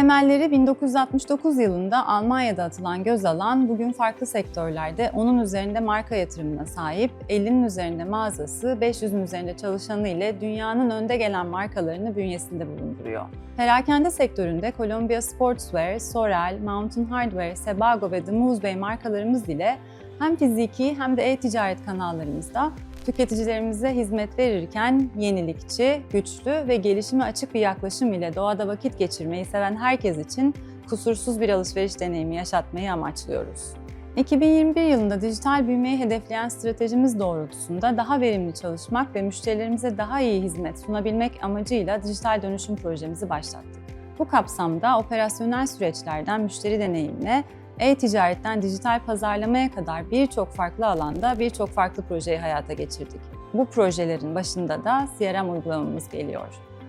Temelleri 1969 yılında Almanya'da atılan Gözalan, bugün farklı sektörlerde onun üzerinde marka yatırımına sahip, 50'nin üzerinde mağazası, 500'ün üzerinde çalışanı ile dünyanın önde gelen markalarını bünyesinde bulunduruyor. Perakende sektöründe Columbia Sportswear, Sorel, Mountain Hardware, Sebago ve The Moose Bay markalarımız ile hem fiziki hem de e-ticaret kanallarımızda tüketicilerimize hizmet verirken yenilikçi, güçlü ve gelişime açık bir yaklaşım ile doğada vakit geçirmeyi seven herkes için kusursuz bir alışveriş deneyimi yaşatmayı amaçlıyoruz. 2021 yılında dijital büyümeyi hedefleyen stratejimiz doğrultusunda daha verimli çalışmak ve müşterilerimize daha iyi hizmet sunabilmek amacıyla dijital dönüşüm projemizi başlattık. Bu kapsamda operasyonel süreçlerden müşteri deneyimine, e-ticaretten dijital pazarlamaya kadar birçok farklı alanda birçok farklı projeyi hayata geçirdik. Bu projelerin başında da CRM uygulamamız geliyor.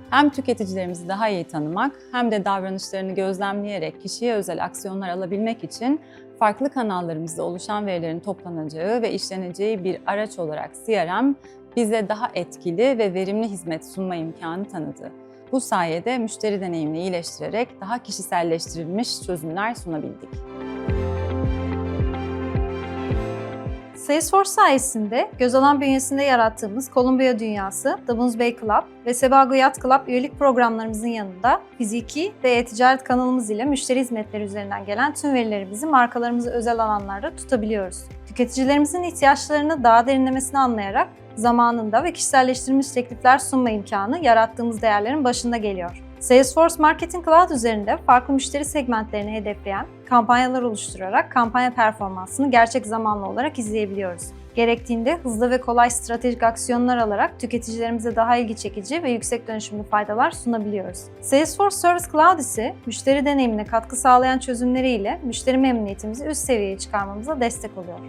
Hem tüketicilerimizi daha iyi tanımak hem de davranışlarını gözlemleyerek kişiye özel aksiyonlar alabilmek için farklı kanallarımızda oluşan verilerin toplanacağı ve işleneceği bir araç olarak CRM bize daha etkili ve verimli hizmet sunma imkanı tanıdı. Bu sayede müşteri deneyimini iyileştirerek daha kişiselleştirilmiş çözümler sunabildik. Salesforce sayesinde Gözalan bünyesinde yarattığımız Columbia Dünyası, Davos Bay Club ve Sebago Yacht Club üyelik programlarımızın yanında fiziki ve e-ticaret kanalımız ile müşteri hizmetleri üzerinden gelen tüm verilerimizi markalarımızı özel alanlarda tutabiliyoruz. Tüketicilerimizin ihtiyaçlarını daha derinlemesine anlayarak zamanında ve kişiselleştirilmiş teklifler sunma imkanı yarattığımız değerlerin başında geliyor. Salesforce Marketing Cloud üzerinde farklı müşteri segmentlerini hedefleyen kampanyalar oluşturarak kampanya performansını gerçek zamanlı olarak izleyebiliyoruz. Gerektiğinde hızlı ve kolay stratejik aksiyonlar alarak tüketicilerimize daha ilgi çekici ve yüksek dönüşümlü faydalar sunabiliyoruz. Salesforce Service Cloud ise müşteri deneyimine katkı sağlayan çözümleriyle müşteri memnuniyetimizi üst seviyeye çıkarmamıza destek oluyor.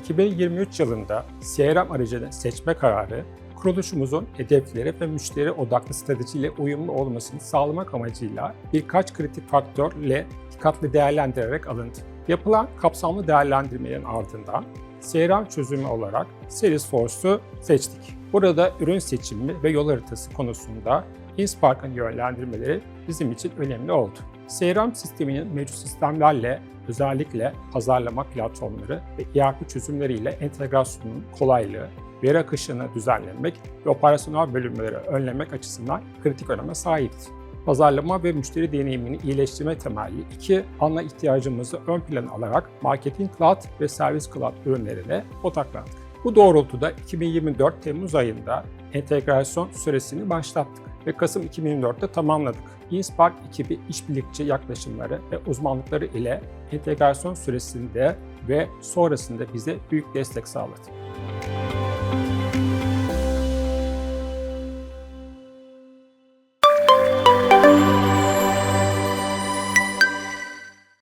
2023 yılında CRM aracını seçme kararı, kuruluşumuzun hedefleri ve müşteri odaklı stratejiyle uyumlu olmasını sağlamak amacıyla birkaç kritik faktörle dikkatli değerlendirerek alındı. Yapılan kapsamlı değerlendirmelerin ardından CRM çözümü olarak Salesforce'u seçtik. Burada ürün seçimi ve yol haritası konusunda Inspark'ın yönlendirmeleri bizim için önemli oldu. CRM sisteminin mevcut sistemlerle özellikle pazarlama platformları ve ERP çözümleriyle entegrasyonun kolaylığı, veri akışını düzenlemek ve operasyonel bölümleri önlemek açısından kritik öneme sahipti. Pazarlama ve müşteri deneyimini iyileştirme temelli iki ana ihtiyacımızı ön plana alarak Marketing Cloud ve Service Cloud ürünlerine odaklandık. Bu doğrultuda 2024 Temmuz ayında entegrasyon süresini başlattık ve Kasım 2024'te tamamladık. Inspark ekibi işbirlikçi yaklaşımları ve uzmanlıkları ile entegrasyon süresinde ve sonrasında bize büyük destek sağladı.